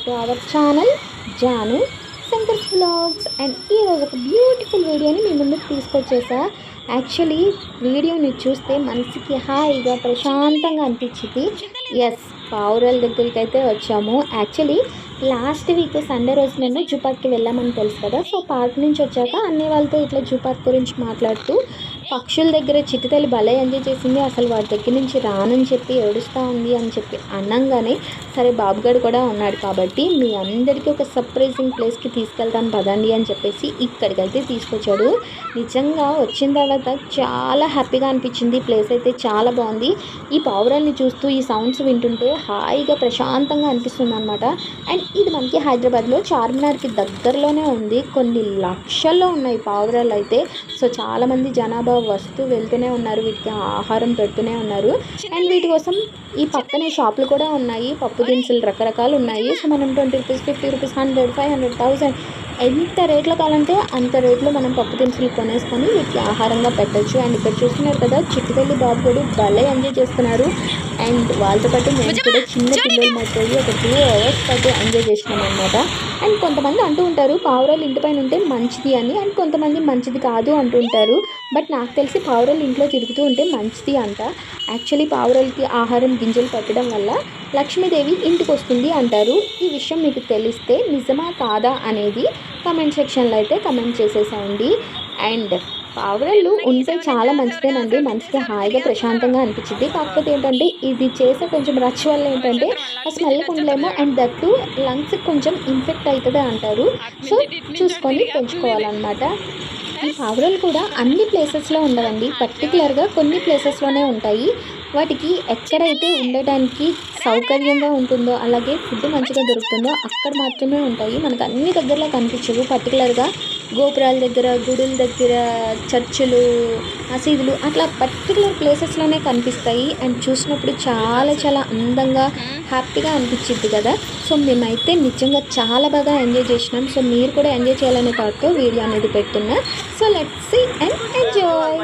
Back to our channel Janu Shankar's blogs and ఈరోజు ఒక beautiful వీడియోని మీ ముందుకు తీసుకొచ్చేసా. యాక్చువల్లీ వీడియోని చూస్తే మనసుకి హాయిగా ప్రశాంతంగా అనిపించింది. ఎస్ పావురాల దగ్గరికి అయితే వచ్చాము. యాక్చువల్లీ లాస్ట్ వీక్ సండే రోజు నేను జూ పార్క్కి వెళ్ళామని తెలుసు కదా. సో పార్క్ నుంచి వచ్చాక అన్ని వాళ్ళతో ఇట్లా జూ పార్క్ గురించి మాట్లాడుతూ పక్షుల దగ్గర చిట్టుతల్లి భలే ఎంజాయ్ చేసింది. అసలు వాడి దగ్గర నుంచి రానని చెప్పి ఏడుస్తూ ఉంది అని చెప్పి అన్నంగానే సరే బాబుగాడు కూడా ఉన్నాడు కాబట్టి మీ అందరికీ ఒక సర్ప్రైజింగ్ ప్లేస్కి తీసుకెళ్తాను పదండి అని చెప్పేసి ఇక్కడికి అయితే తీసుకొచ్చాడు. నిజంగా వచ్చిన తర్వాత చాలా హ్యాపీగా అనిపించింది. ప్లేస్ అయితే చాలా బాగుంది. ఈ పావురాల్ని చూస్తూ ఈ సౌండ్స్ వింటుంటే హాయిగా ప్రశాంతంగా అనిపిస్తుంది అనమాట అండ్ ఇది మనకి హైదరాబాద్లో చార్మినార్కి దగ్గరలోనే ఉంది. కొన్ని లక్షల్లో ఉన్నాయి పావురాలు అయితే. సో చాలామంది జనాభా వస్తూ వెళ్తూనే ఉన్నారు వీటికి ఆహారం పెడుతూనే ఉన్నారు. అండ్ వీటి కోసం ఈ పక్కనే షాపులు కూడా ఉన్నాయి పప్పు దినుసులు రకరకాలు ఉన్నాయి. సో మనం twenty rupees fifty rupees hundred five hundred thousand ఎంత రేట్లో కావాలంటే అంత రేట్లో మనం పప్పు దినుసులు కొనేసుకొని వీటికి ఆహారంగా పెట్టొచ్చు. అండ్ ఇక్కడ చూస్తున్నారు కదా చిట్టుతల్లి బాబు కూడా భలే ఎంజాయ్ చేస్తున్నారు. అండ్ వాళ్ళతో పాటు మేము కూడా చిన్న పిల్లలు పోయి ఒక టూ అవర్స్ పాటు ఎంజాయ్ చేసినాం అనమాట అండ్ కొంతమంది అంటూ ఉంటారు పావురాలు ఇంటిపైన ఉంటే మంచిది అని. అండ్ కొంతమంది మంచిది కాదు అంటూ ఉంటారు. బట్ నాకు తెలిసి పావురాలు ఇంట్లో తిరుగుతూ ఉంటే మంచిది అంట. యాక్చువల్లీ పావురాలకి ఆహారం గింజలు పెట్టడం వల్ల లక్ష్మీదేవి ఇంటికి వస్తుంది అంటారు. ఈ విషయం మీకు తెలిస్తే నిజమా కాదా అనేది కమెంట్ సెక్షన్లో అయితే కమెంట్ చేసేసేయండి. అండ్ పావురళ్ళు ఉంటే చాలా మంచిదేనండి. మనసుకి హాయిగా ప్రశాంతంగా అనిపించింది కాకపోతే ఏంటంటే ఇది చేసే కొంచెం రచ్ వల్ల ఏంటంటే ఆ స్మెల్ ఉండలేము అండ్ దట్టు లంగ్స్ కొంచెం ఇన్ఫెక్ట్ అవుతుంది అంటారు. సో చూసుకొని పెంచుకోవాలన్నమాట. ఈ పావురాలు కూడా అన్ని ప్లేసెస్లో ఉండవండి. పర్టికులర్గా కొన్ని ప్లేసెస్లోనే ఉంటాయి. వాటికి ఎక్కడైతే ఉండటానికి సౌకర్యంగా ఉంటుందో అలాగే ఫుడ్ మంచిగా దొరుకుతుందో అక్కడ మాత్రమే ఉంటాయి. మనకు అన్ని దగ్గరలో కనిపించవు. పర్టికులర్గా గోపురాల దగ్గర గుడుల దగ్గర చర్చిలు మసీదులు అట్లా పర్టికులర్ ప్లేసెస్లోనే కనిపిస్తాయి. అండ్ చూసినప్పుడు చాలా చాలా అందంగా హ్యాపీగా అనిపించింది కదా. సో మేమైతే నిజంగా చాలా బాగా ఎంజాయ్ చేసినాం. సో మీరు కూడా ఎంజాయ్ చేయాలనే థాట్తో వీడియో అనేది పెడుతున్నా. So let's see and enjoy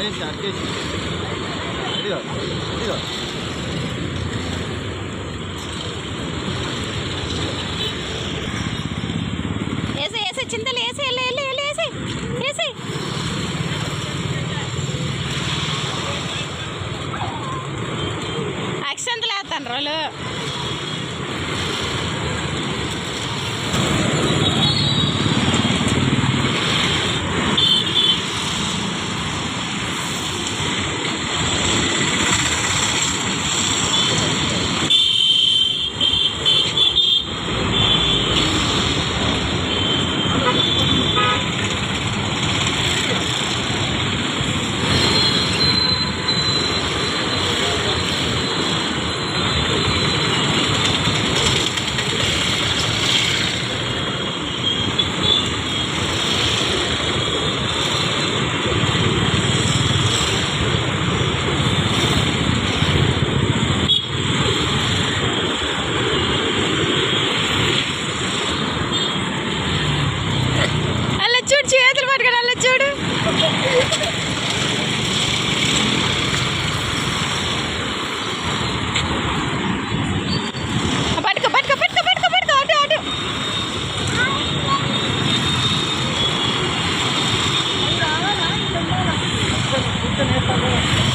అయ్యేసి అట్టేసి ఇదిగో ఇదిగో వేసి వేసి చింతలు వేసే వేసే Thank.